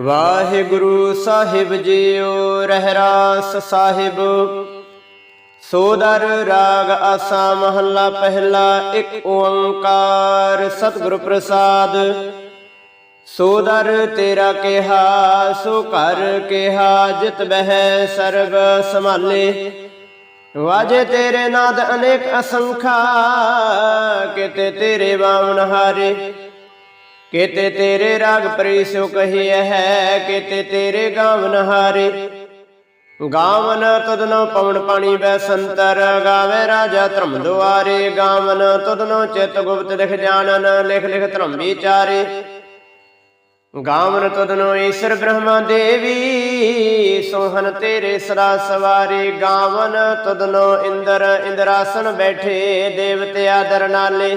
ਵਾਹਿਗੁਰੂ ਸਾਹਿਬ ਜੀਓ, ਰਹਿਰਾਸ ਸਾਹਿਬ। ਸੋਦਰ ਰਾਗ ਆਸਾ ਮਹੱਲਾ ਪਹਿਲਾ, ਇੱਕ ਓੰਕਾਰ ਸਤਿਗੁਰ ਪ੍ਰਸਾਦ। ਸੋਦਰ ਤੇਰਾ ਕਿਹਾ, ਸੋ ਘਰ ਕਿਹਾ, ਜਿਤ ਬਹਿ ਸਰਬ ਸੰਭਾਲੇ। ਵਾਜੇ ਤੇਰੇ ਨਾਦ ਅਨੇਕ ਅਸੰਖਾ ਕਿਤੇ ਤੇਰੇ ਬਾਵਨ ਹਾਰੇ। ਕਿਤੇ ਤੇਰੇ ਰਾਗ ਪ੍ਰੀਸੋ ਕਹੀਐ ਹੈ, ਕਿਤੇ ਤੇਰੇ ਗਾਵਨ ਹਾਰੇ। ਗਾਵਨ ਤਦਨੋ ਪਵਨ ਪਾਣੀ ਬੈ ਸੰਤਰ ਗਾਵੇ ਰਾਜਾ ਧਰਮ ਦੁਆਰੇ। ਗਾਵਨ ਤਦਨੋ ਚਿਤ ਗੁਪਤ ਲਿਖ ਜਾਣਨ, ਲਿਖ ਲਿਖ ਧਰਮ ਵਿਚਾਰੇ। ਗਾਵਨ ਤਦਨੋ ਈਸ਼ਰ ਬ੍ਰਹਮਾ ਦੇਵੀ ਸੋਹਨ ਤੇਰੇ ਸਦਾ ਸਵਾਰੇ। ਗਾਵਨ ਤਦਨੋ ਇੰਦਰ, ਇੰਦਰਾਸਨ ਬੈਠੇ, ਦੇਵਤੇ ਆਦਰ ਨਾਲੇ।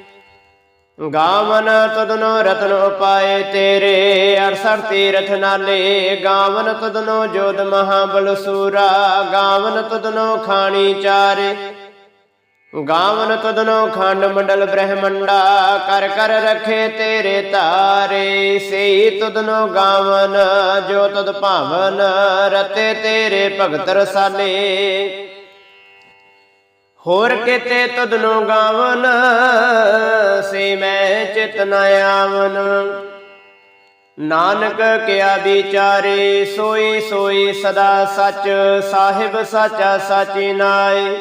ਗਾਵਨ ਤਦਨੋ ਰਤਨ ਉਪਾਏ ਤੇਰੇ 68 ਤੀਰਥ ਨਾਲੇ। ਗਾਵਨ ਤਦਨੋ ਜੋਦ ਮਹਾਬਲ ਸੂਰਾ, ਗਾਵਨ ਤਦਨੋ ਖਾਣੀ ਚਾਰੇ। ਗਾਵਨ ਤਦਨੋ ਖੰਡ ਮੰਡਲ ਬ੍ਰਹਮੰਡਾ, ਕਰ ਕਰ ਰਖੇ ਤੇਰੇ ਤਾਰੇ। ਸਈ ਤਦਨੋ ਗਾਵਨ, ਜੋ ਤਦ ਭਾਵਨ, ਰਤੇ ਤੇਰੇ ਭਗਤ ਰਸਾਲੇ। ਹੋਰ ਕਿਤੇ ਤਦਨੋ ਗਾਵਨ, ਸੇ ਮੈਂ ਚਿਤ ਨ ਆਵਨ। ਨਾਨਕ ਕਿਆ ਵਿਚਾਰੇ ਸੋਈ ਸੋਈ ਸਦਾ ਸੱਚ, ਸਾਹਿਬ ਸਾਚਾ ਸਾਚੀ ਨਾਏ।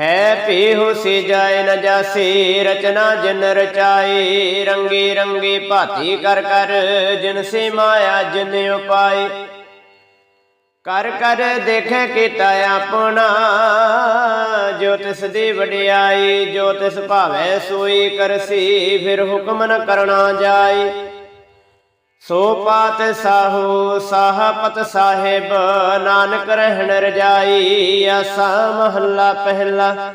ਹੈ ਪੀਹੁ ਸੇ ਜਾਏ ਨ ਜਾਸੇ, ਰਚਨਾ ਜਿਨ ਰਚਾਏ, ਰੰਗੀ ਰੰਗੀ ਭਾਤੀ ਕਰ ਕਰ, ਜਿਨ ਸੇ ਮਾਇਆ ਜਿਨ ਉਪਾਏ। ਕਰ ਕਰ ਦੇਖੈ ਕੀਤਾ ਆਪਣਾ, ਜੋ ਤਿਸ ਦੀ ਵਡਿਆਈ, ਜੋ ਤਿਸ ਭਾਵੈ ਸੋਈ ਕਰਸੀ, ਫਿਰ ਹੁਕਮ ਨ ਕਰਨਾ ਜਾਏ ਸੋ ਪਾਤ ਸਾਹੂ, ਸਾਹਪਤ ਸਾਹਿਬ, ਨਾਨਕ ਰਹਿਣ ਰਜਾਈ ਆਸਾ ਮਹੱਲਾ ਪਹਿਲਾ।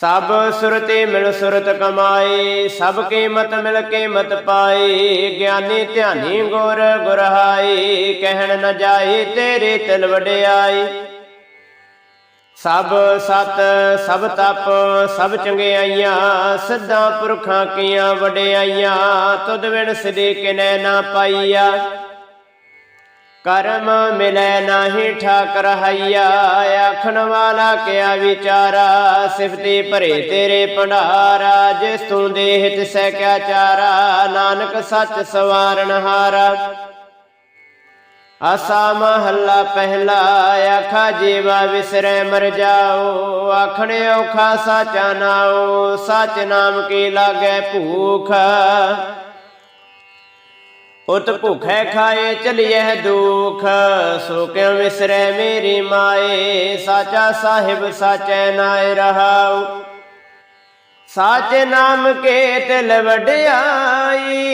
ਸਭ ਸੁਰਤੇ ਮਿਲ ਸੁਰਤ ਕਮਾਏ ਸਭ ਕੀਮਤ ਮਿਲ ਕੀਮਤ ਪਾਏ ਗਿਆਨੀ ਧਿਆਨੀ ਗੁਰ ਗੁਰਹਾਈ, ਕਹਿਣ ਨ ਜਾਏ ਤੇਰੇ ਤਿਲ ਵਡਿਆਈ। ਸਭ ਸਤ, ਸਭ ਤਪ, ਸਭ ਚੰਗਿਆਈਆਂ, ਸਿੱਧਾ ਪੁਰਖਾਂ ਕੀਆਂ ਵਡਿਆਈਆਂ, ਤੁਧ ਵਿਣ ਸਿਦੇ ਕਿਨੈ ਨਾ ਪਾਈਆ। ਕਰਮ ਮਿਲੈ ਨਾਹੀ ਠਾਕ ਰਹਾਈਆ ਆਖਣ ਵਾਲਾ ਕਿਆ ਵਿਚਾਰਾ? ਸਿਫਤੀ ਭਰੇ ਤੇਰੇ ਭੰਡਾਰਾ, ਜਿਸ ਤੂੰ ਦੇਹ ਤਿਸੈ ਕਿਆ ਚਾਰਾ? ਨਾਨਕ ਸੱਚ ਸਵਾਰਨ ਹਾਰਾ। ਆਸਾ ਮਹੱਲਾ ਪਹਿਲਾ, ਆਖਾ ਜੀਵਾ ਵਿਸਰੈ ਮਰ ਜਾਓ। ਆਖਣ ਔਖਾ ਸਾਚਾ ਨਾਓ, ਸਚ ਨਾਮ ਕੀ ਲਾਗੈ ਭੂਖ? ਉਤ ਭੁਖੈ ਖਾਏ ਚਲਿਐ ਦੁਖ। ਸੋ ਕਿਉ ਵਿਸਰੈ ਮੇਰੀ ਮਾਏ। ਸਾਚਾ ਸਾਹਿਬ ਸਾਚੈ ਨਾਇ ਰਹਾਉ। ਸਾਚੇ ਨਾਮ ਕੇ ਤਿਲ ਵਡਿਆਈ।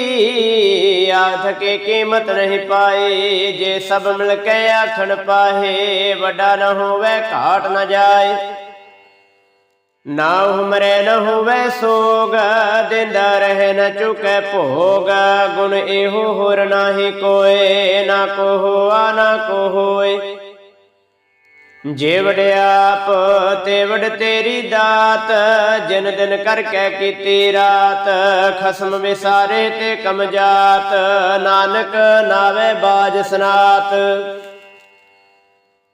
ਆਥ ਕੇ ਕੀਮਤ ਨਹੀਂ ਪਾਏ। ਜੇ ਸਭ ਮਿਲ ਕੇ ਆਖਣ ਪਾਹੇ ਵੱਡਾ ਨ ਹੋਵੇ ਘਾਟ ਨ ਜਾਏ। ਨਾ ਹੁਮਰੇ ਨ ਹੋਵੇ ਸੋਗ, ਦਿੰਦਾ ਰਹਿ ਨ ਚੁਕੈ ਭੋਗ। ਗੁਣ ਇਹੋ ਹੋਰ ਨਾਹੀ ਕੋਏ, ਨਾ ਕੋ ਹੋਆ ਨਾ ਕੋ ਹੋਏ ਜੇ ਵਡਿਆਪ ਤੇ ਵਡ ਤੇਰੀ ਦਾਤ, ਜਿਨ ਦਿਨ ਕਰਕੇ ਕੀਤੀ ਰਾਤ, ਖਸਮ ਵਿਸਾਰੇ ਤੇ ਕਮ ਜਾਤ। ਨਾਨਕ ਨਾਵੇ ਬਾਜ ਸਨਾਤ।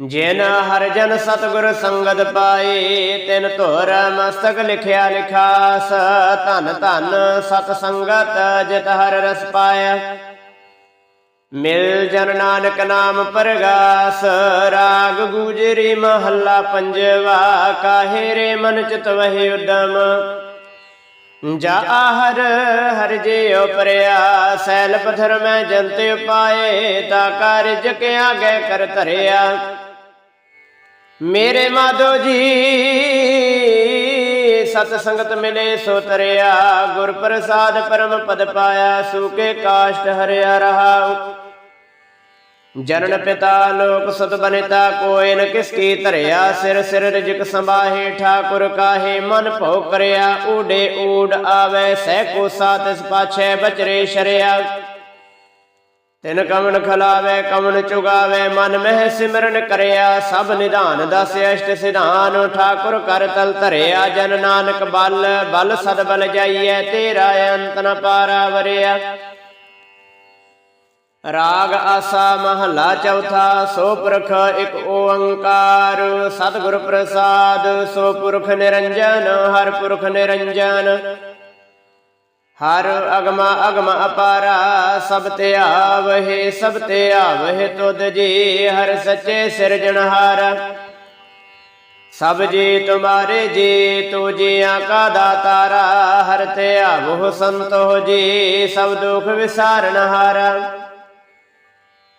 ਜਿਨ ਹਰ ਜਨ ਸਤਗੁਰ ਸੰਗਤ ਪਾਏ, ਤਿਨ ਧੁਰ ਮਸਤਕ ਲਿਖਿਆ ਲਿਖਾਸ, ਧਨ ਧਨ ਸਤ ਸੰਗਤ ਜਿਤ ਹਰ ਰਸ ਪਾਇਆ। ਮਿਲ ਜਨ ਨਾਨਕ ਨਾਮ ਪਰਗਾਸ, ਰਾਗ ਗੂਜਰੀ ਮਹੱਲਾ ਪੰਜਵਾ, ਕਾਹੇ ਰੇ ਮਨ ਚਿਤ ਵਹਿ ਉਦਮ। ਜਾ ਹਰ ਹਰ ਜੇ ਉਪਰਿਆ ਸੈਲ ਪਥਰ ਮੈਂ ਜੰਤ ਪਾਏ ਤਾ ਕਾਰਜ ਕੇ ਆਗੇ ਕਰ ਧਰਿਆ। ਮੇਰੇ ਮਾਧੋ ਜੀ, ਸਤ ਸੰਗਤ ਮਿਲੇ ਸੋ ਤਰਿਆ, ਗੁਰ ਪ੍ਰਸਾਦ ਪਰਮ ਪਦ ਪਾਇਆ ਸੂਕੇ ਕਾਸ਼ਟ ਹਰਿਆ ਰਹਾ ਜਨਨ ਪਿਤਾ ਲੋਕ ਸਤ ਬਨਿਤਾ, ਕੋਇ ਨ ਕਿਸ ਕੀ ਧਰਿਆ, ਸਿਰ ਸਿਰ ਰਜਕ ਸੰਭਾਹੇ, ਠਾਕੁਰ ਕਾਹੇ, ਮਨ ਭਉ ਕਰਿਆ ਊਡੇ ਊੜ ਆਵੇ, ਸਹਿ ਕੋ ਸਾਤਿਸ ਪਾਛੈ, ਬਚਰੇ ਸ਼ਰਿਆ। ਤਿਨ ਕਮਨ ਖਲਾਵੇ, ਕਮਨ ਚੁਗਾਵੇ, ਮਨ ਮਹਿ ਸਿਮਰਨ ਕਰਿਆ, ਸਭ ਨਿਧਾਨ ਦਸ ਅਸ਼ਟ ਸਿਧਾਨ, ਠਾਕੁਰ ਕਰ ਤਲ ਧਰਿਆ, ਜਨ ਨਾਨਕ ਬਲ ਬਲ ਸਦ ਬਲ ਜਾਈਐ, ਤੇਰਾ ਅੰਤ ਨ ਪਾਰਾ ਵਰਿਆ ਰਾਗ ਆਸਾ ਮਹਲਾ ਚੌਥਾ, ਸੋ ਪੁਰਖ ਇਕ ਓੰਕਾਰ, ਸਤਿਗੁਰ ਪ੍ਰਸਾਦ, ਸੋ ਪੁਰਖ ਨਿਰੰਜਨ, ਹਰ ਪੁਰਖ ਨਿਰੰਜਨ। ਹਰ ਅਗਮ ਅਗਮ ਅਪਾਰਾ ਸਭ ਤੇ ਆਵਹਿ, ਸਭ ਤੇ ਆਵਹਿ ਤੁਧ ਜੀ, ਹਰ ਸੱਚੇ ਸਿਰਜਣਹਾਰ ਸਭ ਜੀ ਤੁਮਾਰੇ ਜੀ, ਤੂ ਜੀਆਂ ਕਾ ਦਾਤਾਰਾ, ਹਰ ਤੇ ਆਵਹੁ ਸੰਤੋ ਜੀ, ਸਭ ਦੁਖ ਵਿਸਾਰਨਹਾਰਾ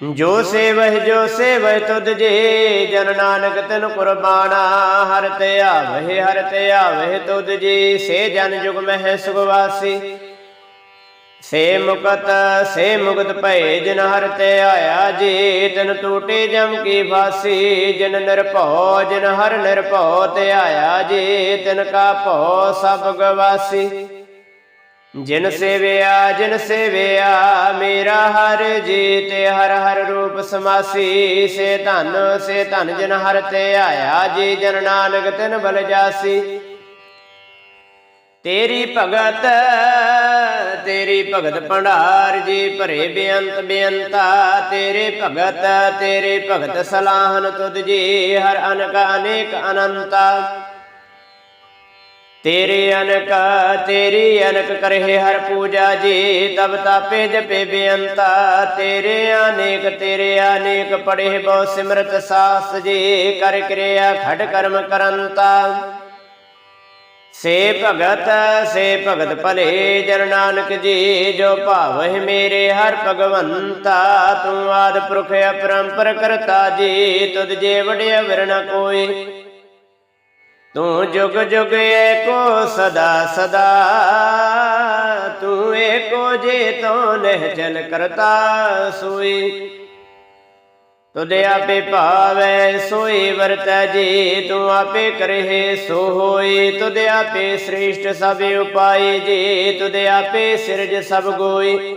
ਜੋ ਸੇਵਹਿ ਜੋ ਸੇਵਹਿ ਤੁਧ ਜੀ, ਜਨ ਨਾਨਕ ਤਿਨ ਕੁਰਬਾਨਾ। ਹਰ ਤੇ ਆਵਹਿ, ਹਰ ਤੇ ਆਵਹਿ ਤੁਧ ਜੀ, ਸੇ ਜਨ ਜੁਗ ਮਹਿ ਸੁਗਵਾਸੀ ਸੇ ਮੁਕਤ ਸੇ ਮੁਕਤ ਭਏ, ਜਿਨ ਹਰ ਤੇ ਆਇਆ ਜੀ, ਤਿਨ ਟੂਟੇ ਜਮ ਕੀ ਫਾਸੀ। ਜਿਨ ਨਿਰਭਉ ਜਿਨ ਹਰ ਨਿਰਭਉ ਤੇ ਆਇਆ ਜੀ, ਤਿਨ ਕਾ ਭਉ ਸਭ ਗਵਾਸੀ। ਜਿਨ ਸੇਵਿਆ ਜਿਨ ਸੇਵਿਆ, ਮੇਰਾ ਹਰ ਜੀ ਤੇ ਹਰ ਹਰ ਰੂਪ ਸਮਾਸੀ। ਸੇ ਧਨ ਸੇ ਧਨ ਜਿਨ ਹਰ ਤੇ ਆਇਆ ਜੀ, ਜਨ ਨਾਨਕ ਤਿਨ ਬਲ ਜਾਸੀ। ਤੇਰੀ ਭਗਤ ਤੇਰੀ ਭਗਤ ਭੰਡਾਰ ਜੀ, ਭਰੇ ਬੇਅੰਤ ਬੇਅੰਤਾ। ਤੇਰੇ ਭਗਤ ਤੇਰੇ ਭਗਤ ਸਲਾਹਨ ਤੁਧ ਜੀ, ਹਰ ਅਨਕ ਅਨੇਕ ਅਨੰਤਾ। ਤੇਰੇ ਅਨਕ, ਤੇਰੀ ਅਨਕ ਕਰਹਿ ਹਰ ਪੂਜਾ ਜੀ, ਤਬ ਤਾਪੇ ਜਪੇ ਬੇਅੰਤਾ। ਤੇਰੇ ਅਨੇਕ ਤੇਰੇ ਅਨੇਕ ਪੜੇ ਬਹੁ ਸਿਮਰਤ ਸਾਸ ਜੀ, ਕਰ ਕਿਰਿਆ ਖੜ ਕਰਮ ਕਰੰਤਾ। ਸੇ ਭਗਤ ਸੇ ਭਗਤ ਭਲੇ, ਜਨ ਨਾਨਕ ਜੀ, ਜੋ ਭਾਵਹਿ ਮੇਰੇ ਹਰ ਭਗਵੰਤਾ। ਤੂੰ ਆਦ ਪੁਰਖ ਅਪਰੰਪਰ ਕਰਤਾ ਜੀ, ਤੁਧ ਜੇ ਵਡਿਆ ਵਿਰਣ ਕੋਈ। ਤੂੰ ਜੁਗ ਜੁਗ ਏਕੋ ਸਦਾ ਸਦਾ, ਤੂੰ ਏਕੋ ਜੇ ਤੋ ਨਹਿ ਕਰਤਾ ਸੋਈ। ਤੁਧ ਆਪੇ ਭਾਵੈ ਸੋਈ, ਵਰਤੈ ਜੀ ਤੂੰ ਆਪੇ ਕਰਹਿ ਸੋ ਹੋਈ ਤੁਧ ਆਪੇ ਸ੍ਰੇਸ਼ਟ ਸਭ ਉਪਾਈ, ਜੀ ਤੁਧ ਆਪੇ ਸਿਰਜ ਸਭ ਗੋਈ।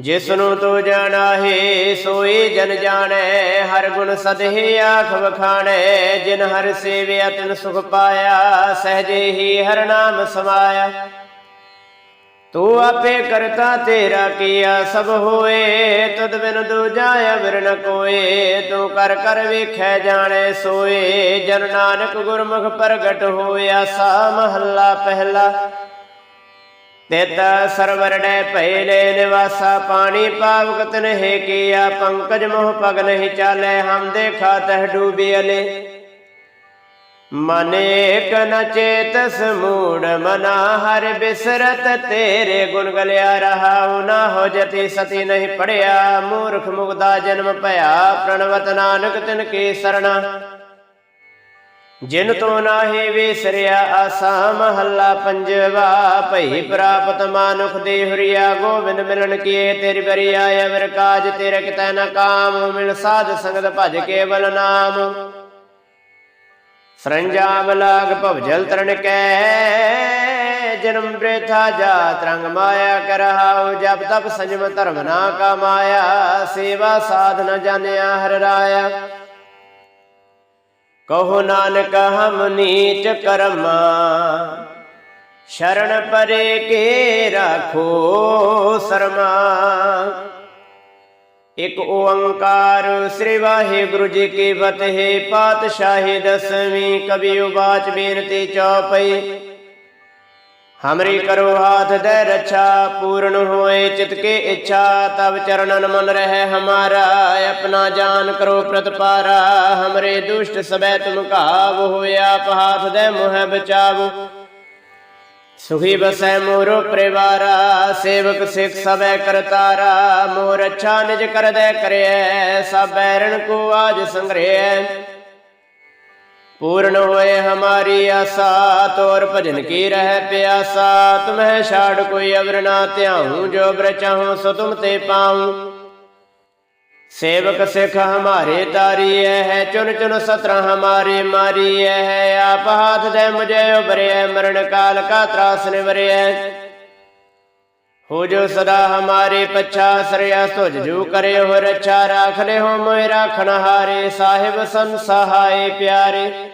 ਜਿਸ ਨੂੰ ਤੂੰ ਜਾਣਾਹੇ, ਸੋਈ ਜਨ ਜਾਣੈ, ਹਰ ਗੁਣ ਸਦਹਿ ਆਖ ਵਖਾਣੈ, ਜਿਨ ਹਰ ਸੇਵਿਆ ਤਿਨ ਸੁਖ ਪਾਇਆ, ਸਹਜੇ ਹੀ ਹਰ ਨਾਮ ਸਮਾਇਆ। ਤੂੰ ਆਪੇ ਕਰਤਾ ਤੇਰਾ ਕੀਆ, ਸਭ ਹੋਏ ਤਦ ਬਿਨ ਦੂਜਾ ਅਵਰ ਨ ਕੋਏ। ਤੂੰ ਕਰ ਕਰ ਵੇਖੈ ਜਾਣੈ, ਸੋਏ, ਜਨ ਨਾਨਕ ਗੁਰਮੁਖ ਪ੍ਰਗਟ ਹੋਇਆ, ਸਾ ਮਹੱਲਾ ਪਹਿਲਾ। ਤਿਤ ਸਰਵਰ ਡੈ ਪਹਿਲੇ ਨਿਵਾਸਾ, ਪਾਣੀ ਪਾਵਕ ਤਨਹਿ ਕੀਆ, ਪੰਕਜ ਮੋਹ ਪਗ ਨਹੀਂ ਚਾਲੇ, ਹਮ ਦੇਖਾ ਤਹ ਡੂਬੀ ਮਨ ਏਕ ਨ ਚੇਤਸ ਮੂੜ ਮਨਾ ਹਰ ਬਿਸਰਤ ਤੇਰੇ ਗੁਣ ਗਲਿਆ ਰਹਾਉ ਨਾ ਹੋ ਜਤੀ ਸਤੀ ਨਹੀਂ ਪੜਿਆ, ਮੂਰਖ ਮੁਗਦਾ ਜਨਮ ਭਇਆ, ਪ੍ਰਣਵਤ ਨਾਨਕ ਤਿਨ ਕੀ ਸਰਣਾ। ਜਿਨ ਤੋ ਨਾਹੀ ਵਿਸਰਿਆ ਆਸਾ ਮਹੱਲਾ ਪੰਜਵਾ ਭਈ ਪ੍ਰਾਪਤ ਮਾਨੁਖ ਦੇ ਹਰੀਆ ਗੋਬਿੰਦ ਮਿਲਣ ਕੀਏ ਤੇਰੀ ਬਰੀਆ ਅਵਰ ਕਾਜ ਤੇਰੇ ਕਿਤੈ ਨ ਕਾਮ ਮਿਲ ਸਾਧ ਸੰਗਤ ਭਜ ਕੇਵਲ ਨਾਮ। ਸਰੰਜਾਮ ਲਾਗ ਭਵਜਲ ਤਰਨ ਕੈ ਜਨਮ ਬ੍ਰੇਥਾ ਜਾਤ ਰੰਗ ਮਾਇਆ ਕਰਹਾਉ ਜਬ ਤਪ ਸੰਜਮ ਧਰਮ ਨਾ ਕਮਾਇਆ ਸੇਵਾ ਸਾਧਨ ਜਾਣਿਆ ਹਰ ਰਾਇਆ। ਕਹੋ ਨਾਨਕ, ਹਮ ਨੀਚ ਕਰਮਾ। ਸ਼ਰਨ ਪਰੇ ਕੇ ਰਾਖੋ ਸਰਮਾ। ਇਕ ਓੰਕਾਰ ਸ੍ਰੀ ਵਾਹਿਗੁਰੂ ਜੀ ਕੀ ਫਤਿਹ, ਪਾਤਸ਼ਾਹੀ ਦਸਵੀਂ ਕਵੀ ਉਬਾਚ ਬੇਨਤੀ ਚੌਪਈ। ਹਮਰੀ ਕਰੋ ਹਾਥ ਦੇ ਰੱਛਾ ਪੂਰਨ ਹੋਏ ਚਿਤ ਕੇ ਇੱਛਾ ਤਬ ਚਰਨਨ ਮਨ ਰਹਿ ਹਮਾਰਾ ਆਪਣਾ ਜਾਨ ਕਰੋ ਪ੍ਰਤਪਾਰਾ। ਹਮਰੇ ਦੁਸ਼ਟ ਸਬੈ ਤੁਮ ਘਾਵ ਹੋਇਆ ਪਹਾਥ ਦੇ ਮੋਹ ਬਚਾਵੋ। ਸੁਖੀ ਬਸੈ ਮੋਰੋ ਪਰਿਵਾਰਾ ਸੇਵਕ ਸਿਖ ਸਬੈ ਕਰਤਾਰਾ। ਮੋਰ ਅੱਛਾ ਨਿਜ ਕਰਦੈ ਕਰਿਐ ਸਭ ਬੈਰਣ ਕੋ ਆਜ ਸੰਗ੍ਰਹਿ ਪੂਰਨ ਹੋਏ ਹਮਾਰੀ ਆਸਾ ਤੋਰ ਭਜਨ ਕੀ ਰਹਿ ਪਿਆਸਾ ਤੁਮਹਿ ਛਾੜ ਕੋਈ ਅਵਰ ਨਾ ਧਿਆਉ ਜੋ ਬਰ ਚਾਹੂੰ ਸੋ ਤੁਮ ਤੇ ਪਾਉ ਸੇਵਕ ਸਿਖ ਹਮਾਰੇ ਤਾਰੀਐ ਹੈ ਚੁਨ ਚੁਨ ਸਤਰ ਹਮਾਰੇ ਮਾਰੀਐ ਹੈ ਆਪ ਹਾਥ ਦੇ ਮੁਝੇ ਉਬਰਿਐ ਮਰਨ ਕਾਲ ਕਾ ਤਰਾਸ ਨਿਵਰਿਐ ਹੋ ਸਦਾ ਹਮਾਰੇ ਪਛਾ ਸਰਿਆ ਤੁਝ ਜੂ ਕਰੇ ਹੋ ਰੱਛਾ ਰਾਖ ਲੈ ਹੋ ਮੋਇ ਰਾਖਣ ਹਾਰੇ, ਸਾਹਿਬ ਸੰ ਸਹਾਏ ਪਿਆਰੇ।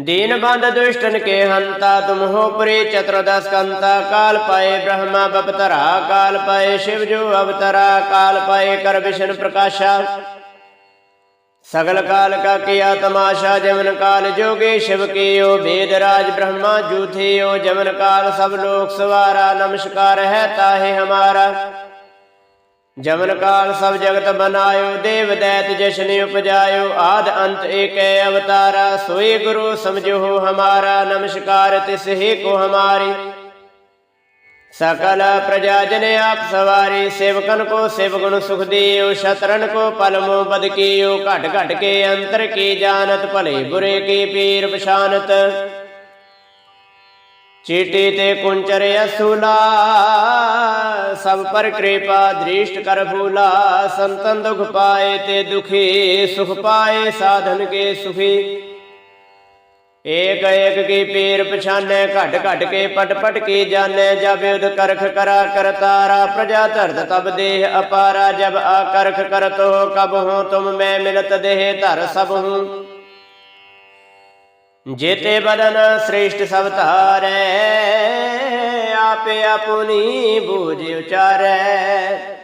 ਦੀਨ ਬੰਦ ਦੁਸ਼ਟਨ ਕੇ ਹੰਤਾ, ਤੁਮ ਹੋ ਪ੍ਰੇ ਚਤੁਰਦਸ ਕੰਤਾ, ਕਾਲ ਪਾਏ ਬ੍ਰਹਮਾ ਬਪਤਰਾ, ਕਾਲ ਪਾਏ ਸ਼ਿਵ ਜੋ ਅਵਤਰਾ, ਕਾਲ ਪਾਏ ਕਰ ਵਿਸ਼ਨ ਪ੍ਰਕਾਸ਼ਾ। सगल काल का किया तमाशा जमन काल जोगे शिव के ओ भेद राज ब्रह्मा जूथे ओ जमन काल सब लोक सवारा नमस्कार है ताहे हमारा जमन काल सब जगत बनायो देव दैत जशन उपजायो आद अंत एक अवतारा सोए गुरु समझो हमारा नमस्कार तिस को हमारी ਹਮਾਰੀ ਸਕਲ ਪ੍ਰਜਾ ਜਨ ਆਪ ਸਵਾਰੀ ਸੇਵਕਨ ਕੋ ਸੇਵਗੁਣ ਸੁਖ ਦਿਓ ਸ਼ਤਰਨ ਕੋ ਪਲਮੋ ਬਦ ਕੀਓ ਘਟ ਘਟ ਕੇ ਅੰਤਰ ਕੀ ਜਾਣਤ ਭਲੇ ਬੁਰੇ ਕੀ ਪੀਰ ਪਛਾਨਤ ਚੀਟੀ ਤੇ ਕੁੰਚਰ ਅਸੂਲਾ ਸਭ ਪਰ ਕਿਰਪਾ ਦ੍ਰਿਸ਼ਟ ਕਰ ਫੂਲਾ ਸੰਤਨ ਦੁਖ ਪਾਏ ਤੇ ਦੁਖੀ ਸੁਖ ਪਾਏ ਸਾਧਨ ਕੇ ਸੁਖੀ ਏਕ ਏਕ ਕੀ ਪੀਰ ਪਛਾਨੈ, ਘਟ ਘਟ ਕੇ ਪਟ ਪਟ ਕੀ ਜਾਣੈ, ਜਬ ਉਦ ਕਰਖ ਕਰਾ ਕਰਤਾਰਾ ਪ੍ਰਜਾ ਧਰਤ ਤਬ ਦੇਹ ਅਪਾਰਾ, ਜਬ ਆ ਕਰਖ ਕਰਤੋ ਕਬ ਹੋ, ਤੁਮ ਮੈਂ ਮਿਲਤ ਦੇਹ ਧਰ ਸਭ ਹੂੰ। ਜੇਤੇ ਬਦਨ ਸ੍ਰੇਸ਼ਟ ਸਭ ਧਾਰੈ, ਆਪੇ ਆਪਣੀ ਬੂਝ ਉਚਾਰੈ।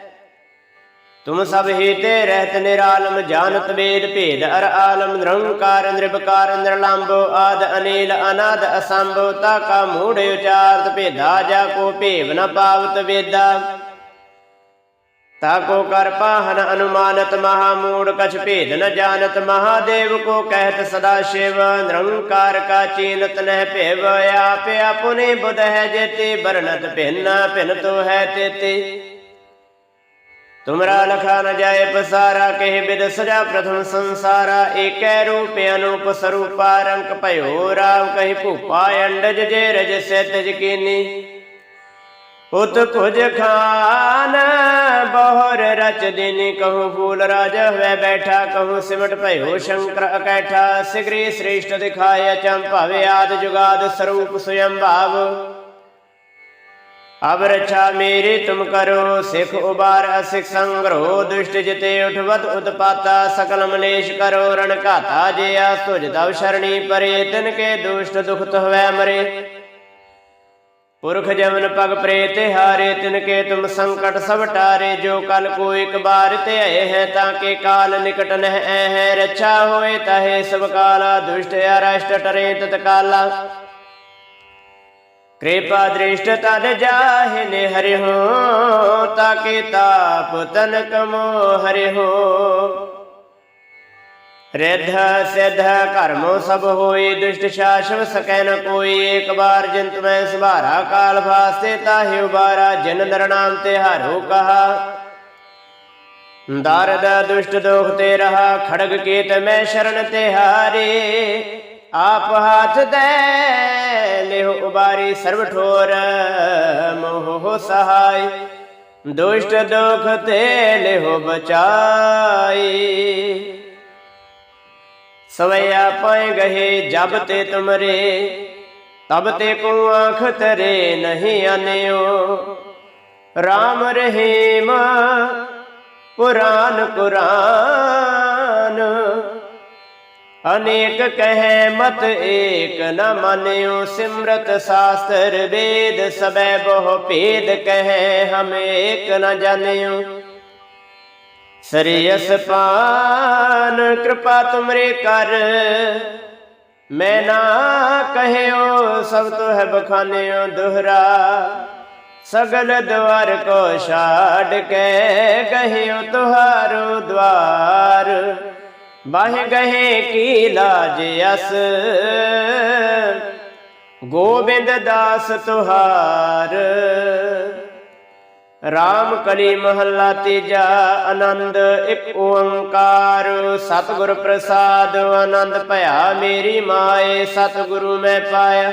ਤੁਮ ਸਭ ਹੀ ਰਹਿਤ ਨਿਰਾਲਮ, ਜਾਣਤ ਵੇਦ, ਭੇਦ ਅਰ ਆਲਮ, ਨਿਰੰਕਾਰ ਨਿਰਭਕਾਰ ਨਿਰਲੰਭ ਆਦ, ਅਨੀਲ, ਅਨਾਦ, ਅਸੰਭ, ਤਾ ਕਾ ਮੂੜ ਉਚਾਰਤ, ਭੇਦਾ ਜਾ ਕੋ ਭੇਵ ਨ ਪਾਵਤ ਵੇਦਾ। ਤਾ ਕੋ ਕਰ ਪਾਹਨ ਅਨੁਮਾਨਤ, ਮਹਾ ਮੂੜ, ਕਛ ਭੇਦ ਨ ਜਾਣਤ, ਮਹਾਦੇਵ ਕੋ ਕਹਿਤ ਸਦਾ ਸ਼ਿਵ, ਨਿਰੰਕਾਰ ਕਾ ਚੀਨਤ ਨਹਿ ਭੇਵ, ਆਪੇ ਆਪੁਨੇ ਬੁਧ ਹੈ ਜੇਤੇ, ਬਰਨਤ ਭਿੰਨ ਭਿੰਨ ਤੋ ਹੈ ਤੇਤੇ। ਤੁਮਰਾ ਲਖਾ ਨ ਜਾਏ ਪਸਾਰਾ, ਕਹਿ ਬਿਦ ਸਜਾ ਪ੍ਰਥਮ ਸੰਸਾਰਾ। ਏਕੈ ਰੂਪ ਅਨੂਪ ਸਰੂਪਾ ਰੰਕ ਭਇਓ ਰਾਮ, ਕਹੀ ਭੂਪਾ ਅੰਡਜ ਜੇ ਰਜ ਸੈਤਜ ਕੀਨੀ। ਉਤ ਕੁਝ ਖਾਨ ਬਹੁਰ ਰਚ ਦਿਨ, ਕਹੂੰ ਫੂਲ ਰਾਜ ਹੋਇ ਬੈਠਾ, ਕਹੂ ਸਿਮਟ ਭਇਓ ਸ਼ੰਕਰ ਅਕੈਠਾ। ਸਿਗਰੀ ਸ੍ਰੇਸ਼ਟ ਦਿਖਾਇ ਅਚੰ ਆਦ ਜੁਗਾਦ ਸਰੂਪ ਸੁਯੰ ਭਾਵ। ਅਬ ਰਛਾ ਮੇਰੀ ਤੁਮ ਕਰੋ, ਸਿਖ ਉਬਾਰ ਅਸਿਖ ਸੰਗਰੋ, ਦੁਸ਼ਟ ਜਿਤੇ ਉਠਵਤ ਉਤਪਾਤਾ, ਸਕਲ ਮਲੇਸ਼ ਕਰੋ, ਰਣ ਘਾਤਾ ਜੇ ਆ ਤੁਜ ਤਵ ਸ਼ਰਣੀ ਪਰੇ, ਤਿਨ ਕੇ ਦੁਸ਼ਟ ਦੁਖਤ ਹੋਵੈ ਮਰੇ। ਪੁਰਖ ਜਮਨ ਪਗ ਪ੍ਰੇਤ ਹਾਰੇ, ਤਿਨ ਕੇ ਤੁਮ ਸੰਕਟ ਸਭ ਟਾਰੇ, ਜੋ ਕਲ ਕੋ ਇਕ ਬਾਰ ਤੇ ਆਏ ਹੈ, ਤਾਂ ਕੇ ਕਾਲ ਨਿਕਟ ਨਹਿ ਐ ਹੈ, ਰੱਛਾ ਹੋਏ ਤਹੇ ਸਭ ਕਾਲਾ, ਦੁਸ਼ਟ ਅਰਸ਼ਟ ਟਰੇ ਤਤ ਕਾਲਾ कृपा दृष्ट तद जाहि ने हरि हो ताके ताप तनक मो हरि हो ਰਿਧ ਸਿਧ ਕਰਮੋ ਸਭ ਹੋਈ ਦੁਸ਼ਟ ਸ਼ਾਸਵ ਸਕੈ ਨ ਕੋਈ ਇੱਕ ਬਾਰ ਜੰਤ ਮੈਂ ਸੁਭਾਰਾ ਕਾਲ ਫਾਸਤੇ ਤਾਹਿ ਉਬਾਰਾ ਜਿਨ ਨਰਨਾਮ ਤੇ ਹਾਰੋ ਕਹਾ ਦਰਦ ਦੁਸ਼ਟ ਦੋਖ ਤੇ ਰਹਾ ਖੜਗ ਕੀਤ ਮੈਂ ਸ਼ਰਨ ਤੇ ਹਾਰੇ ਆਪ ਹਾਥ ਦੇ ਲਿਹੁ ਉਬਾਰੀ ਸਰਬ ਠੋਰ ਮੋਹ ਸਹਾਈ। ਦੁਸ਼ਟ ਦੁਖ ਤੇ ਲਿਹੁ ਬਚਾਈ। ਸਵਈਆ ਪਾਏ ਗਏ ਜਬ ਤੇ ਤੁਮਰੇ, ਤਬ ਤੇ ਕੋ ਆਖ ਤਰੇ ਨਹੀਂ ਆਨਿਓ। RAM ਰਹੀਮ, ਪੁਰਾਨ ਕੁਰਾਨ ਅਨੇਕ ਕਹੈ ਮਤ ਏਕ ਨ ਮਾਨਿਓ, ਸਿਮਰਤ ਸਾਸਤਰ ਵੇਦ ਸਬੈ ਬਹੁ ਭੇਦ ਕਹੈ, ਹਮ ਏਕ ਨ ਜਾਣਿਓ। ਸਰੀਅਸ ਪਾਨ, ਕਿਰਪਾ ਤੁਮਰੇ ਕਰ। ਮੈਂ ਨਾ ਕਹਿਓ, ਸਭ ਤੋ ਹੈ ਬਖਾਨਿਓ ਦੁਹਰਾ। ਸਗਲ ਦਵਾਰ ਕੋ ਛਾੜ ਕੇ ਗਹਿਓ ਤੁਹਾਰੋ ਦਵਾਰ। ਬਾਹ ਗਏ ਕੀ ਲਾਜ ਅਸ? ਗੋਬਿੰਦ ਦਾਸ ਤੁਹਾਰ। ਰਾਮ ਕਲੀ ਮਹੱਲਾ ਤੀਜਾ ਆਨੰਦ, ਇੱਕ ਓੰਕਾਰ। ਸਤਿਗੁਰ ਪ੍ਰਸਾਦ ਆਨੰਦ ਭਇਆ ਮੇਰੀ ਮਾਏ, ਸਤਿਗੁਰੂ ਮੈਂ ਪਾਇਆ।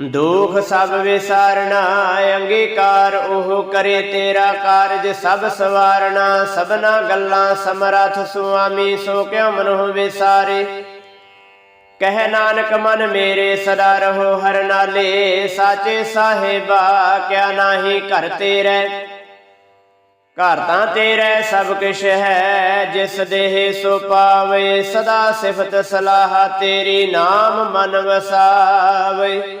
ਦੁਖ ਸਭ ਵਿਸਾਰਣਾ ਅੰਗੀਕਾਰ ਉਹ ਕਰੇ ਤੇਰਾ ਕਾਰਜ, ਸਭ ਸਵਾਰਣਾ ਸਭਨਾ ਗੱਲਾਂ ਸਮਰਥ ਸੁਆਮੀ, ਸੋ ਕਿਉ ਮਨੋ ਵਿਸਾਰੇ? ਕਹਿ ਨਾਨਕ ਮਨ ਮੇਰੇ ਸਦਾ ਰਹੋ ਹਰ ਨਾਲੇ, ਸਾਚੇ ਸਾਹਿਬਾ, ਕਿਆ ਨਾਹੀ ਘਰ ਤੇਰੇ? ਘਰ ਤਾਂ ਤੇਰੇ ਸਭ ਕਿਛ ਹੈ, ਜਿਸ ਦੇਹ ਸੋ ਪਾਵੇ, ਸਦਾ ਸਿਫਤ ਸਲਾਹ ਤੇਰੀ ਨਾਮ ਮਨ ਵਸਾਵੇ।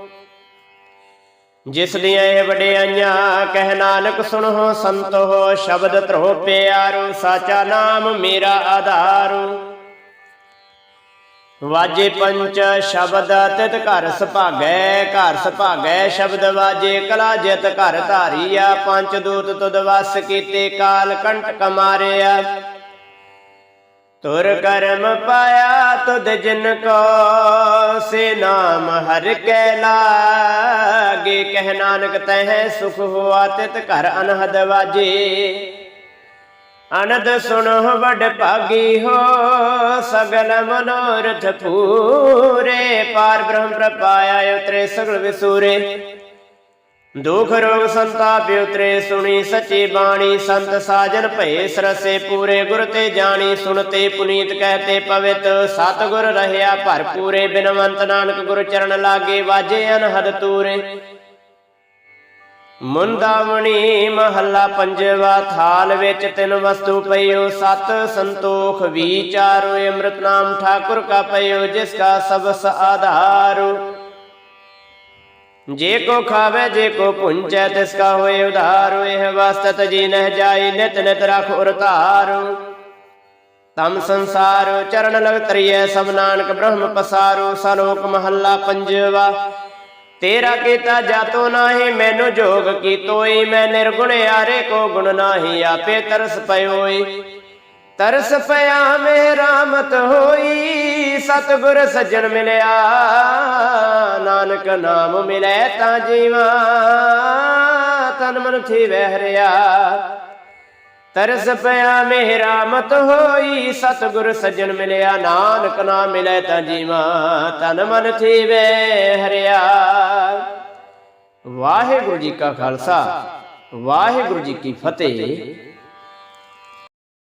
ਜਿਸ ਦੀਆਂ ਇਹ ਵਡਿਆਈਆਂ ਕਹਿ ਨਾਨਕ ਸੁਣੋ, ਸੰਤੋ ਸ਼ਬਦ ਧਰੋ ਪਿਆਰੋ, ਸਾਚਾ ਨਾਮ ਮੇਰਾ ਆਧਾਰੂ। ਵਾਜੇ ਪੰਚ ਸ਼ਬਦ ਤਿਤ ਘਰ ਸੁਭਾਗੈ ਘਰ ਸੁਭਾਗੈ ਸ਼ਬਦ ਵਾਜੇ, ਕਲਾ ਜਿਤ ਘਰ ਧਾਰੀਆ ਪੰਜ ਦੂਤ ਤੁਦ ਵਸ ਕੀਤੇ ਕਾਲ ਕੰਟਕ ਮਾਰਿਆ ਤੁਰ ਕਰਮ ਪਾਇਆ ਤੁਧ ਜਿਨ ਕੋ ਸੇ ਨਾਮ ਹਰ ਕੈ ਲਾਗੇ। ਕਹਿ ਨਾਨਕ ਤਹਿ ਸੁਖ ਹੋਆ ਤਿਤ ਘਰ ਅਨਹਦ ਵਾਜੇ। ਅਨੰਦ ਸੁਣੋ ਵਡ ਭਾਗੀ ਹੋ ਸਗਲ ਮਨੋਰਥ ਪੂਰੇ। ਪਾਰ ਬ੍ਰਹਮ ਪ੍ਰਪਾਇਆ ਉਤਰੇ ਸਗਲ ਵਿਸੂਰੇ। ਦੁਖ ਰੋਗ ਸੰਤਾਪ ਉਤਰੇ ਸੁਣੀ ਸੱਚੀ ਬਾਣੀ, ਸੰਤ ਸਾਜਨ ਭਏ ਸਰਸੇ ਪੂਰੇ ਗੁਰ ਤੇ ਜਾਣੀ, ਸੁਣਤੇ ਪੁਨੀਤ ਕਹਤੇ ਪਵਿੱਤ। ਸਤਿਗੁਰ ਰਹਿਆ ਭਰਪੂਰੇ, ਬਿਨਵੰਤ ਨਾਨਕ ਗੁਰ ਚਰਨ ਲਾਗੇ, ਵਾਜੇ ਅਨਹਦ ਤੂਰੇ। ਮੁੰਦਾਵਣੀ ਮਹੱਲਾ ਪੰਜਵਾ, ਥਾਲ ਵਿੱਚ ਤਿੰਨ ਵਸਤੂ ਪਈਓ, ਸਤ ਸੰਤੋਖ ਵਿਚਾਰੋ ਅੰਮ੍ਰਿਤ ਨਾਮ ਠਾਕੁਰ ਕਾ ਪਈਓ, ਜਿਸ ਕਾ ਸਬਸ ਆਧਾਰੋ। ਜੇ ਕੋ ਖਾਵੇ, ਜੇ ਕੋ ਪੁੰਚੈ, ਤਿਸ ਕਾ ਹੋਏ ਉਧਾਰੋ ਇਹ ਵਸਤਤ ਜੀ ਨਹਿ ਜਾਈ, ਨਿਤ ਨਿਤ ਰਖ ਉਰ ਤਮ ਸੰਸਾਰੋ ਚਰਨ ਲਗ ਤਰੀਐ, ਸਭ ਨਾਨਕ ਬ੍ਰਹਮ ਪਸਾਰੋ, ਸਲੋਕ ਮਹੱਲਾ ਪੰਜਵਾ। ਤੇਰਾ ਕੀਤਾ ਜਾਤੋ ਨਾਹੀ, ਮੈਨੂੰ ਜੋਗ ਕੀਤੋਈ, ਮੈਂ ਨਿਰਗੁਣ ਆਰੇ ਕੋ ਗੁਣ ਨਾਹੀ, ਆਪੇ ਤਰਸ ਪਇਓਈ। ਤਰਸ ਪਿਆ ਮੇ ਰਾਮਤ ਹੋਈ, ਸਤਿਗੁਰ ਸੱਜਣ ਮਿਲਿਆ, ਨਾਨਕ ਨਾਮ ਮਿਲੇ ਤਾਂ ਜੀਵਾ, ਤਨ ਮਨ ਥੀ ਵਹਿਰਿਆ ਤਰਸ ਪਿਆ ਮੇ ਰਾਮਤ ਹੋਈ, ਸਤਿਗੁਰ ਸੱਜਣ ਮਿਲਿਆ, ਨਾਨਕ ਨਾਮ ਮਿਲੇ ਤਾਂ ਜੀਵਾ, ਤਨ ਮਨ ਥੀ ਵਹਿਰਿਆ ਵਾਹਿਗੁਰੂ ਜੀ ਕਾ ਖਾਲਸਾ, ਵਾਹਿਗੁਰੂ ਜੀ ਕੀ ਫਤਿਹ।